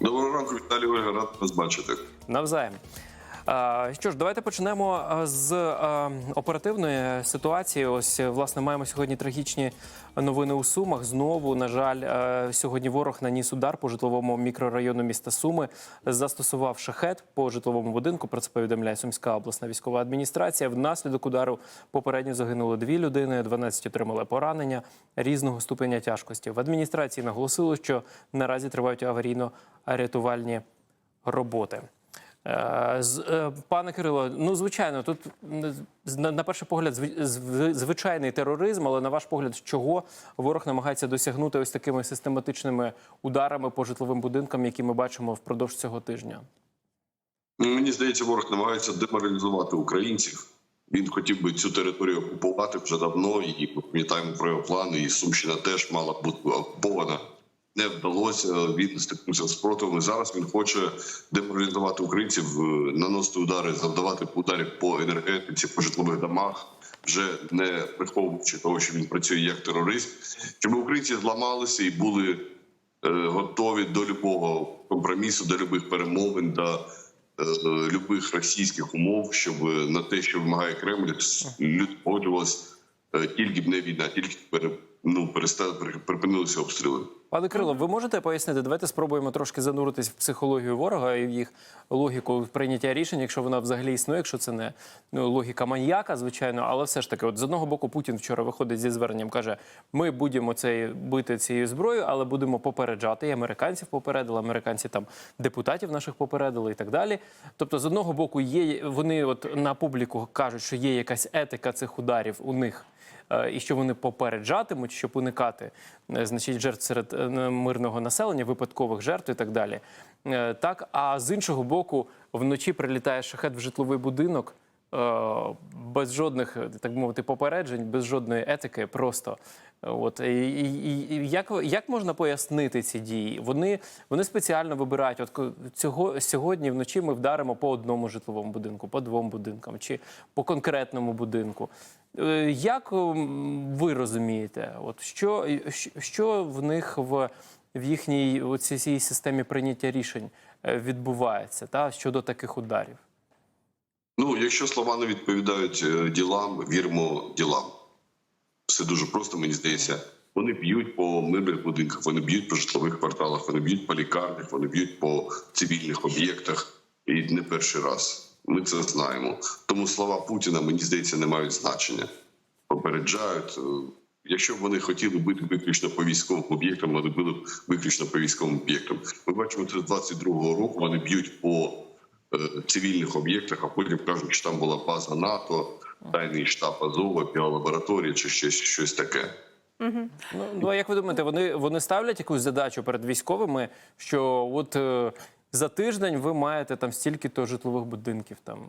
Доброго ранку, Віталій Ольга, рад вас бачити. Навзаєм. Що ж, давайте почнемо з оперативної ситуації. Ось власне маємо сьогодні трагічні новини у Сумах. Знову, на жаль, сьогодні ворог наніс удар по житловому мікрорайону міста Суми, застосував шахет по житловому будинку. Про це повідомляє Сумська обласна військова адміністрація. Внаслідок удару попередньо загинули дві людини, 12 отримали поранення різного ступеня тяжкості. В адміністрації наголосили, що наразі тривають аварійно-рятувальні роботи. Е, е, Пане Кирило, ну звичайно, тут на перший погляд зв- зв- звичайний тероризм, але на ваш погляд, чого ворог намагається досягнути ось такими систематичними ударами по житловим будинкам, які ми бачимо впродовж цього тижня? Ну, Мені здається, ворог намагається деморалізувати українців. Він хотів би цю територію окупувати вже давно, і ми пам'ятаємо про його плани. І Сумщина теж мала бути окупована. Не вдалося. Він стикнувся з спротивом. І Зараз він хоче деморалізувати українців, е, наносити удари, завдавати ударів по енергетиці, по житлових домах, вже не приховуючи того, що він працює як терорист, щоб українці зламалися і були е, готові до любого компромісу, до любих перемовин, до е, любих російських умов, щоб на те, що вимагає Кремль, е, тільки б не війна, тільки пере, ну, перестали припинилися обстріли. Пане Кирило, ви можете пояснити? Давайте спробуємо трошки зануритись в психологію ворога і в їх логіку прийняття рішень, якщо вона взагалі існує, якщо це не ну, логіка маньяка, звичайно, але все ж таки, от з одного боку, Путін вчора виходить зі зверненням, каже: ми будемо цей бити цією зброєю, але будемо попереджати. І американців попередили, американці там депутатів наших попередили і так далі. Тобто, з одного боку, є вони от на публіку кажуть, що є якась етика цих ударів у них. Е, і що вони попереджатимуть, щоб уникати е, значить жертв серед е, мирного населення, випадкових жертв і так далі. Так, а з іншого боку, вночі прилітає шахет в житловий будинок. Е, Без жодних, е, так мовити, попереджень, без жодної етики, просто от і, і, і як, як можна пояснити ці дії? Вони, вони спеціально вибирають. От цього сьогодні вночі ми вдаримо по одному житловому будинку, по двом будинкам чи по конкретному будинку. Е, Як ви розумієте, от що, що в них в, в їхній цій системі прийняття рішень е, відбувається та, щодо таких ударів? Ну, якщо слова не відповідають е, ділам, віримо ділам. Все дуже просто, мені здається. Вони б'ють по мирних будинках, вони б'ють по житлових кварталах, вони б'ють по лікарнях, вони б'ють по цивільних об'єктах. І не перший раз. Ми це знаємо. Тому слова Путіна, мені здається, не мають значення. Попереджають. Е, Якщо б вони хотіли бити виключно по військовим об'єктам, вони били б виключно по військовим об'єктам. Ми бачимо, це з 22-го року вони б'ють по цивільних об'єктах, а потім кажуть, що там була база НАТО, тайний штаб Азова, біолабораторія чи щось, щось таке. Ну, ну а як ви думаєте, вони, вони ставлять якусь задачу перед військовими, що от е, за тиждень ви маєте там стільки-то житлових будинків там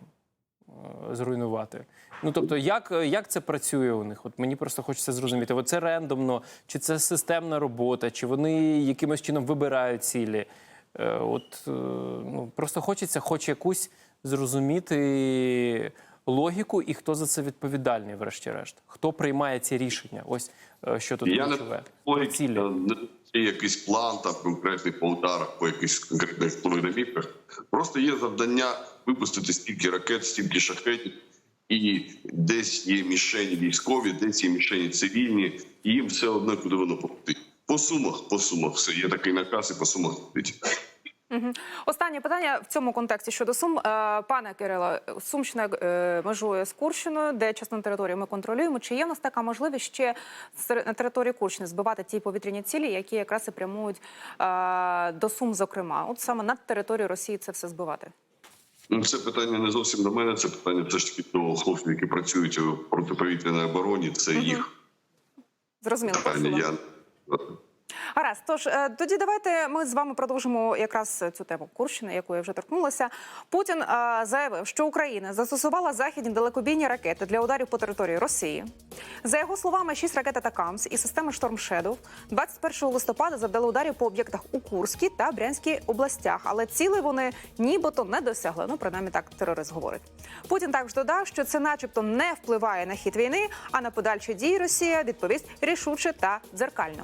е, зруйнувати? Ну тобто, як, як це працює у них? От мені просто хочеться зрозуміти, от це рендомно, чи це системна робота, чи вони якимось чином вибирають цілі? Е, от е, ну, просто хочеться, хоч якусь зрозуміти логіку, і хто за це відповідальний, врешті-решт, хто приймає ці рішення? Ось е, що тут Я говорю, Цілі. не є якийсь план там конкретний по ударах, по якихось конкретних домівках. Просто є завдання випустити стільки ракет, стільки шахетів. І десь є мішені військові, десь є мішені цивільні, і їм все одно куди воно полетить. По сумах, по сумах все є такий наказ, і по сумах летить. Останнє питання в цьому контексті щодо Сум. Е, Пане Кирило, Сумщина е, межує з Курщиною, де частину території ми контролюємо. Чи є в нас така можливість ще на території Курщини збивати ті повітряні цілі, які якраз і прямують е, до Сум, зокрема? От саме над територією Росії це все збивати? Ну, це питання не зовсім до мене. Це питання все ж таки до хлопців, які працюють у протиповітряній обороні. Це їх Зрозуміло. питання. Я Гаразд, тож е, тоді давайте ми з вами продовжимо якраз цю тему Курщини, яку я вже торкнулася. Путін е, заявив, що Україна застосувала західні далекобійні ракети для ударів по території Росії. За його словами, шість ракет «Атакамс» із системи «Шторм Shadow 21 листопада завдали ударів по об'єктах у Курській та Брянській областях, але цілей вони нібито не досягли. Ну, принаймні так терорист говорить. Путін також додав, що це, начебто, не впливає на хід війни, а на подальші дії Росія відповість рішуче та дзеркально.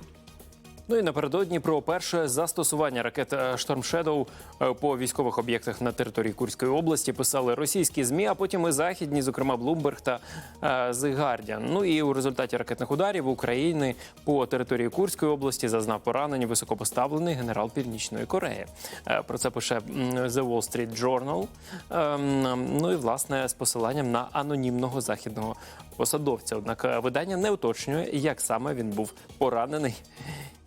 Ну і напередодні про перше застосування ракет Shadow е, по військових об'єктах на території Курської області писали російські змі, а потім і західні, зокрема Bloomberg та е, The Guardian. Ну і у результаті ракетних ударів України по території Курської області зазнав поранення високопоставлений генерал Північної Кореї. Е, Про це пише The Wall Street Journal. Ем, Ну і власне з посиланням на анонімного західного посадовця. Однак видання не уточнює, як саме він був поранений.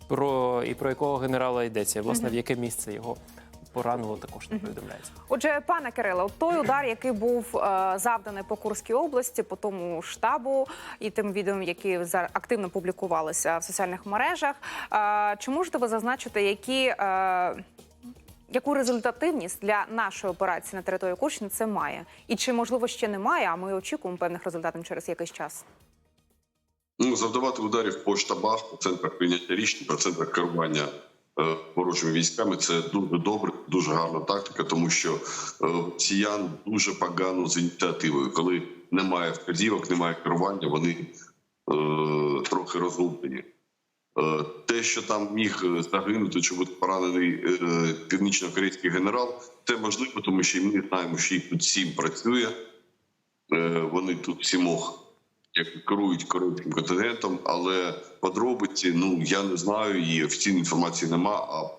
Про і про якого генерала йдеться, власне, в яке місце його поранило, також не повідомляється. Отже, пане Кирило, той удар, який був е, завданий по Курській області, по тому штабу і тим відео, які активно публікувалися в соціальних мережах. Е, чи можете ви зазначити, які, е, яку результативність для нашої операції на території Курщини це має? І чи можливо ще немає? А ми очікуємо певних результатів через якийсь час? Ну, завдавати ударів по штабах, по центрах прийняття рішень, по центрах керування е, ворожими військами це дуже добре, дуже гарна тактика, тому що е, росіян дуже погано з ініціативою. Коли немає вказівок, немає керування, вони е, трохи розгублені. Е, Те, що там міг загинути чи бути поранений північно-корейський генерал, це можливо, тому що ми знаємо, що їх тут сім працює. Вони тут сімох як керують корейським континентом, але подробиці, ну я не знаю, і офіційної інформації нема. А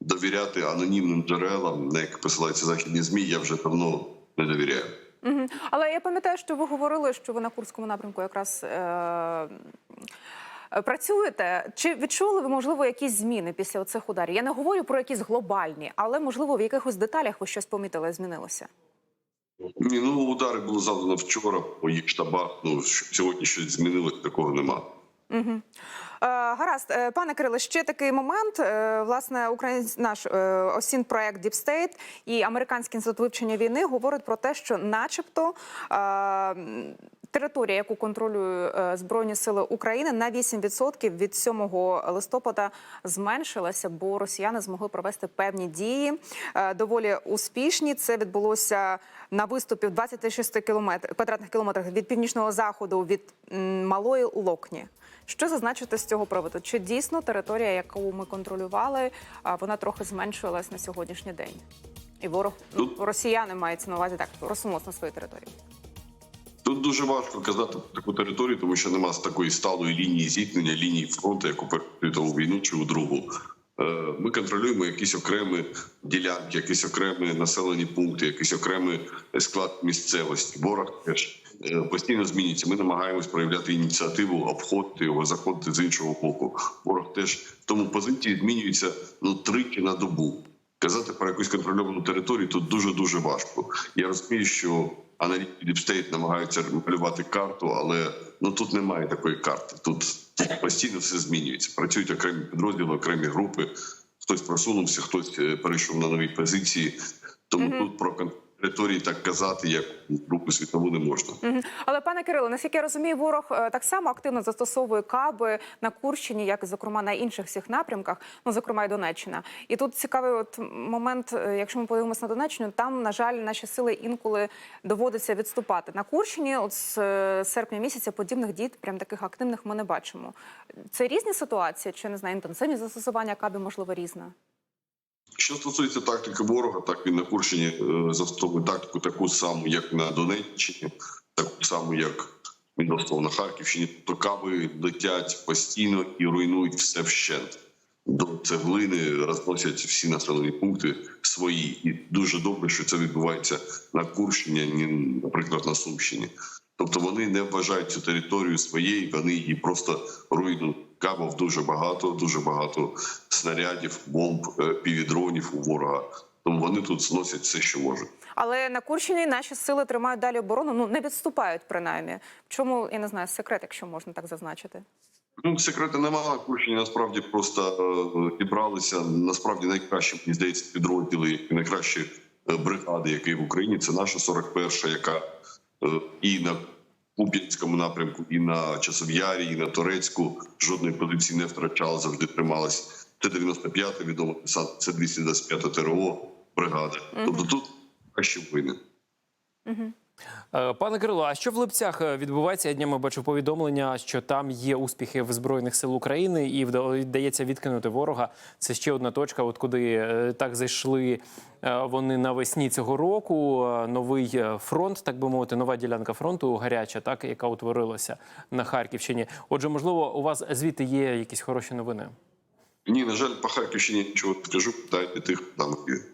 довіряти анонімним джерелам, на які посилаються західні змі, я вже давно не довіряю. Угу. Але я пам'ятаю, що ви говорили, що ви на Курському напрямку якраз. Е- Працюєте чи відчули ви можливо якісь зміни після оцих ударів? Я не говорю про якісь глобальні, але можливо в якихось деталях ви щось помітили, змінилося. Ні, ну удари було завдано вчора по їх штабах. Ну сьогодні щось змінилось, такого нема. Угу. Гаразд, Е, пане Кириле, ще такий момент. Е, власне, українсь... наш осін проект Deep State і американський інститут вивчення війни говорить про те, що, начебто, територія, яку контролюють е, збройні сили України, на 8% від 7 листопада зменшилася, бо росіяни змогли провести певні дії е, доволі успішні. Це відбулося на виступі в 26 кілометр квадратних кілометрах від північного заходу від малої Локні. Що зазначити з цього приводу? Чи дійсно територія, яку ми контролювали, вона трохи зменшилась на сьогоднішній день? І ворог ну, Тут- росіяни мається на увазі так розсунулось на свою територію. Тут дуже важко казати про таку територію, тому що нема такої сталої лінії зіткнення, лінії фронту, як у Першу світову війну чи у другу. Е, Ми контролюємо якісь окремі ділянки, якісь окремі населені пункти, якийсь окремий склад місцевості. Ворог теж е, постійно змінюється. Ми намагаємось проявляти ініціативу, обходити його, заходити з іншого боку. Ворог теж тому позиції змінюються ну тричі на добу. Казати про якусь контрольовану територію тут дуже дуже важко. Я розумію, що аналітики Діпстейт намагаються малювати карту, але ну тут немає такої карти. Тут, тут постійно все змінюється. Працюють окремі підрозділи, окремі групи. Хтось просунувся, хтось е, перейшов на нові позиції. Тому тут про території так казати, як групу світову не можна. Але пане Кирило, наскільки я розумію, ворог е, так само активно застосовує каби на Курщині, як зокрема на інших всіх напрямках, ну зокрема і Донеччина. І тут цікавий от момент, е, якщо ми подивимося на Донеччину, там на жаль наші сили інколи доводиться відступати на Курщині. От з е, серпня місяця подібних дій, прям таких активних, ми не бачимо. Це різні ситуації, чи не знаю, інтенсивність застосування кабів можливо різна. Що стосується тактики ворога, так він на Курщині е, застосовує тактику таку саму, як на Донеччині, таку саму, як він застосовував на Харківщині. Тобто каби летять постійно і руйнують все вщент. До цеглини розносять всі населені пункти свої, і дуже добре, що це відбувається на Курщині, не, наприклад, на Сумщині. Тобто вони не вважають цю територію своєю, вони її просто руйнують. Кабів дуже багато, дуже багато снарядів, бомб, е, півдронів у ворога. Тому вони тут зносять все, що можуть. Але на Курщині наші сили тримають далі оборону, ну не відступають принаймні. Чому я не знаю секрет, якщо можна так зазначити. Ну, секрету немає. Курщині насправді просто е, зібралися насправді найкращі, мені здається, підрозділи, і найкращі е, бригади, які в Україні. Це наша 41-ша, яка е, і на Куп'янському напрямку, і на Часов'ярі, і на Турецьку жодної позиції не втрачала, завжди трималась. Це 95-та відомо десант, це 225-та ТРО бригада. Тобто тут краще винен. Е, Пане Кирило, а що в Липцях е, відбувається? Я днями бачу повідомлення, що там є успіхи в збройних сил України, і вдається відкинути ворога. Це ще одна точка, от куди е, так зайшли е, вони навесні цього року. Е, Новий е, фронт, так би мовити, нова ділянка фронту гаряча, так яка утворилася на Харківщині. Отже, можливо, у вас звідти є якісь хороші новини. Ні, на жаль, по Харківщині нічого не скажу, дайте тих там. які.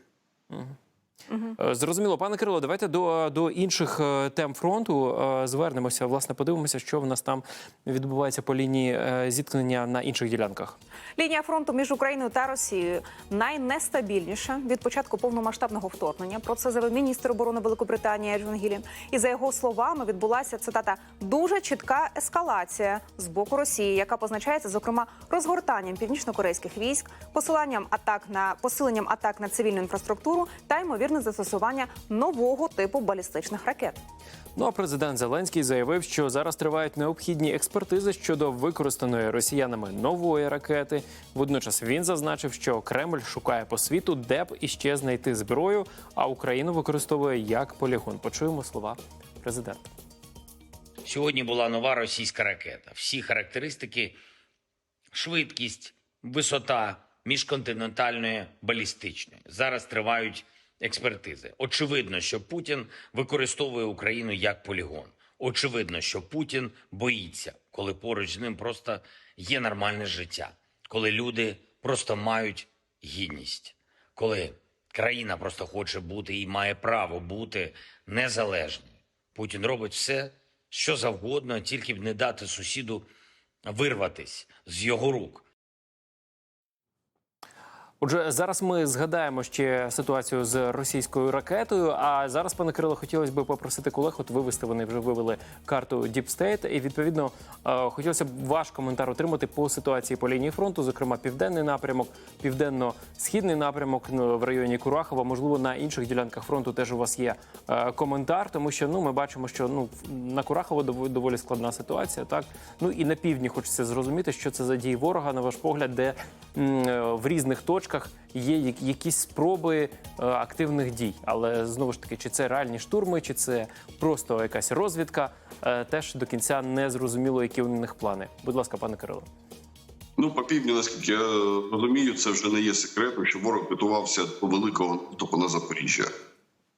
Е, Зрозуміло, пане Кирило, давайте до, до інших е, тем фронту е, звернемося. Власне, подивимося, що в нас там відбувається по лінії зіткнення на інших ділянках. Лінія фронту між Україною та Росією найнестабільніша від початку повномасштабного вторгнення. Про це заявив міністр оборони Великобританії Еджвін Гілі. І за його словами відбулася цитата дуже чітка ескалація з боку Росії, яка позначається зокрема розгортанням північно-корейських військ, посиланням атак на посиленням атак на цивільну інфраструктуру та ймовірне застосування нового типу балістичних ракет. Ну а президент Зеленський заявив, що зараз тривають необхідні експертизи щодо використаної росіянами нової ракети. Водночас він зазначив, що Кремль шукає по світу, де б іще знайти зброю, а Україну використовує як полігон. Почуємо слова президента. Сьогодні була нова російська ракета. Всі характеристики, швидкість, висота міжконтинентальної балістичної. Зараз тривають експертизи. Очевидно, що Путін використовує Україну як полігон. Очевидно, що Путін боїться, коли поруч з ним просто є нормальне життя, коли люди просто мають гідність, коли країна просто хоче бути і має право бути незалежною. Путін робить все, що завгодно, тільки б не дати сусіду вирватись з його рук. Отже, зараз ми згадаємо ще ситуацію з російською ракетою. А зараз, пане Кирило, хотілося б попросити колег, от вивести. Вони вже вивели карту Deep State. І відповідно е, хотілося б ваш коментар отримати по ситуації по лінії фронту, зокрема південний напрямок, південно-східний напрямок ну, в районі Курахова. Можливо, на інших ділянках фронту теж у вас є е, коментар, тому що ну ми бачимо, що ну на Курахово дов- доволі складна ситуація. Так ну і на півдні хочеться зрозуміти, що це за дії ворога, на ваш погляд, де в різних точках є якісь спроби е, активних дій. Але знову ж таки, чи це реальні штурми, чи це просто якась розвідка, е, теж до кінця не зрозуміло, які у них плани. Будь ласка, пане Кирило. Ну, по півдню, наскільки я розумію, це вже не є секретом, що ворог готувався до великого наступу на Запоріжжя.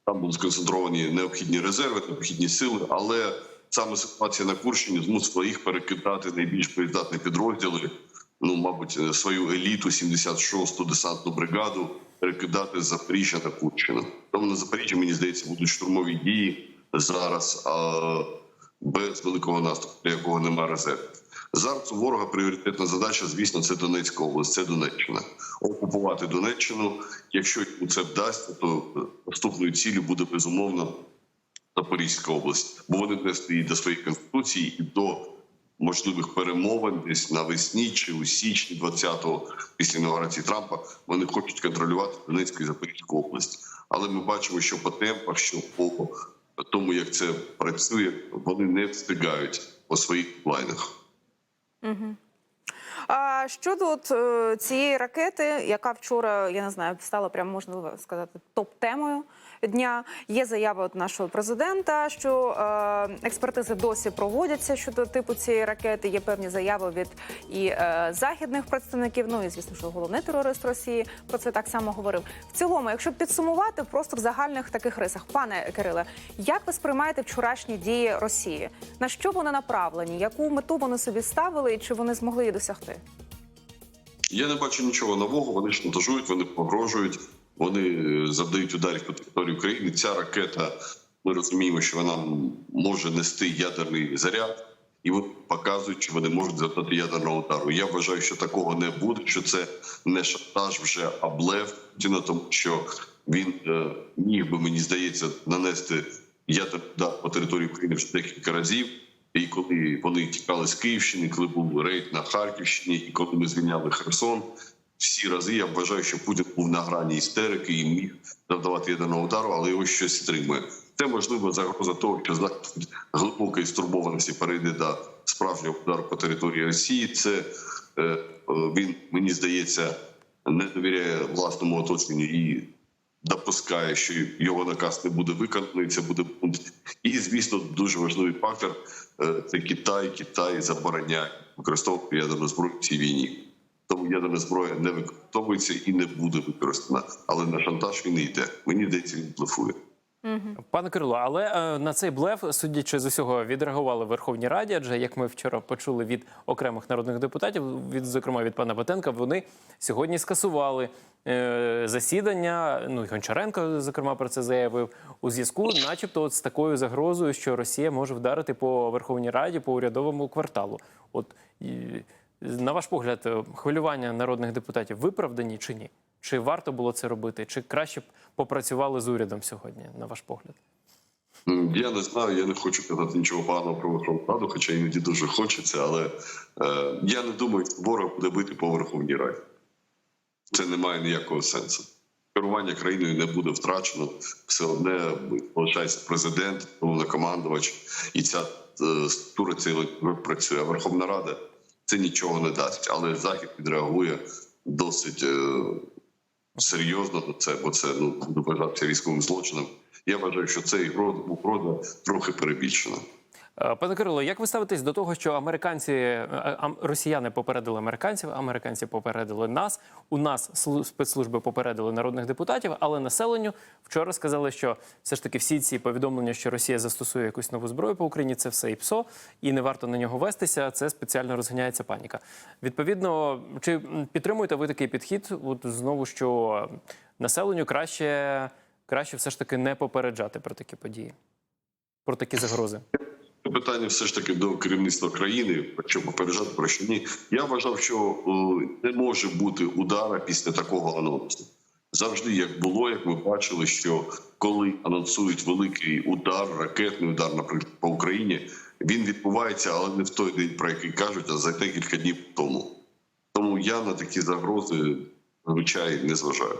Там були сконцентровані необхідні резерви, необхідні сили, але саме ситуація на Курщині змусила їх перекидати найбільш боєздатні підрозділи. Ну, мабуть, свою еліту, 76-ту десантну бригаду, перекидати Запоріжжя на Курщину. Тому на Запоріжжі, мені здається, будуть штурмові дії зараз а, без великого наступу, для якого немає резервів. Зараз у ворога пріоритетна задача, звісно, це Донецька область, це Донеччина. Окупувати Донеччину. Якщо йому це вдасться, то е, наступною ціллю буде безумовно Запорізька область, бо вони внесли її до своєї конституції і до можливих перемовин десь навесні чи у січні 20-го після інаугурації Трампа вони хочуть контролювати Донецьку і Запорізьку область. Але ми бачимо, що по темпах, що по тому, як це працює, вони не встигають по своїх планах. А щодо от, е, цієї ракети, яка вчора, я не знаю, стала прямо можна сказати топ-темою дня. Є заява от нашого президента, що е, експертизи досі проводяться щодо типу цієї ракети. Є певні заяви від і е, західних представників. Ну і звісно, що головний терорист Росії про це так само говорив. В цілому, якщо підсумувати, просто в загальних таких рисах, пане Кириле, як ви сприймаєте вчорашні дії Росії? На що вони направлені? Яку мету вони собі ставили, і чи вони змогли її досягти? Я не бачу нічого нового. Вони шантажують, вони погрожують, вони е, завдають ударів по території України. Ця ракета, ми розуміємо, що вона може нести ядерний заряд, і вони показують, що вони можуть завдати ядерного удару. Я вважаю, що такого не буде. Що це не шантаж вже, а блеф Путіна, тому що він е, міг би, мені здається, нанести ядерний удар по території України вже декілька разів. І коли вони тікали з Київщини, коли був рейд на Харківщині, і коли ми звільняли Херсон, всі рази я вважаю, що Путін був на грані істерики і міг завдавати ядерного удару, але його щось стримує. Це можливо загроза того, що захід глибокої стурбованості перейде до справжнього удару по території Росії. Це е, е, він мені здається не довіряє власному оточенню і допускає, що його наказ не буде виконаний. Це буде пункт. І звісно, дуже важливий фактор е, це Китай. Китай забороняє використовувати ядерну зброю в цій війні. Тому ядерна зброя не використовується і не буде використана. Але на шантаж він не йде. Мені йдеться, він блефує. Пане Кирило, але е, на цей блеф, судячи з усього, відреагували в Верховній Раді. Адже як ми вчора почули від окремих народних депутатів, від зокрема від пана Батенка, вони сьогодні скасували е, засідання. Ну і Гончаренко, зокрема, про це заявив у зв'язку, начебто, от з такою загрозою, що Росія може вдарити по Верховній Раді, по урядовому кварталу. От і, на ваш погляд, е, хвилювання народних депутатів виправдані чи ні? Чи варто було це робити? Чи краще б попрацювали з урядом сьогодні, на ваш погляд? Я не знаю, я не хочу казати нічого поганого про Верховну Раду, хоча іноді дуже хочеться, але е, я не думаю, ворог буде бити по Верховній Раді. Це не має ніякого сенсу. Керування країною не буде втрачено. Все одне залишається президент, головнокомандувач, і ця е, структура цей працює. Верховна Рада це нічого не дасть. Але Захід відреагує досить е, серйозно до це, бо це ну буде військовим злочином. Я вважаю, що цей угроза трохи перебільшена. Е, Пане Кирило, як ви ставитесь до того, що американці е, росіяни попередили американців, американці попередили нас. У нас спецслужби попередили народних депутатів, але населенню вчора сказали, що все ж таки всі ці повідомлення, що Росія застосує якусь нову зброю по Україні, це все ІПСО, і не варто на нього вестися. Це спеціально розганяється паніка. Відповідно, чи підтримуєте ви такий підхід? От знову що населенню краще, краще все ж таки не попереджати про такі події, про такі загрози. Це питання все ж таки до керівництва країни, що попереджати про що ні. Я вважав, що е, не може бути удара після такого анонсу. Завжди як було, як ми бачили, що коли анонсують великий удар, ракетний удар, наприклад, по Україні, він відбувається, але не в той день, про який кажуть, а за декілька днів тому. Тому я на такі загрози звичайно не зважаю.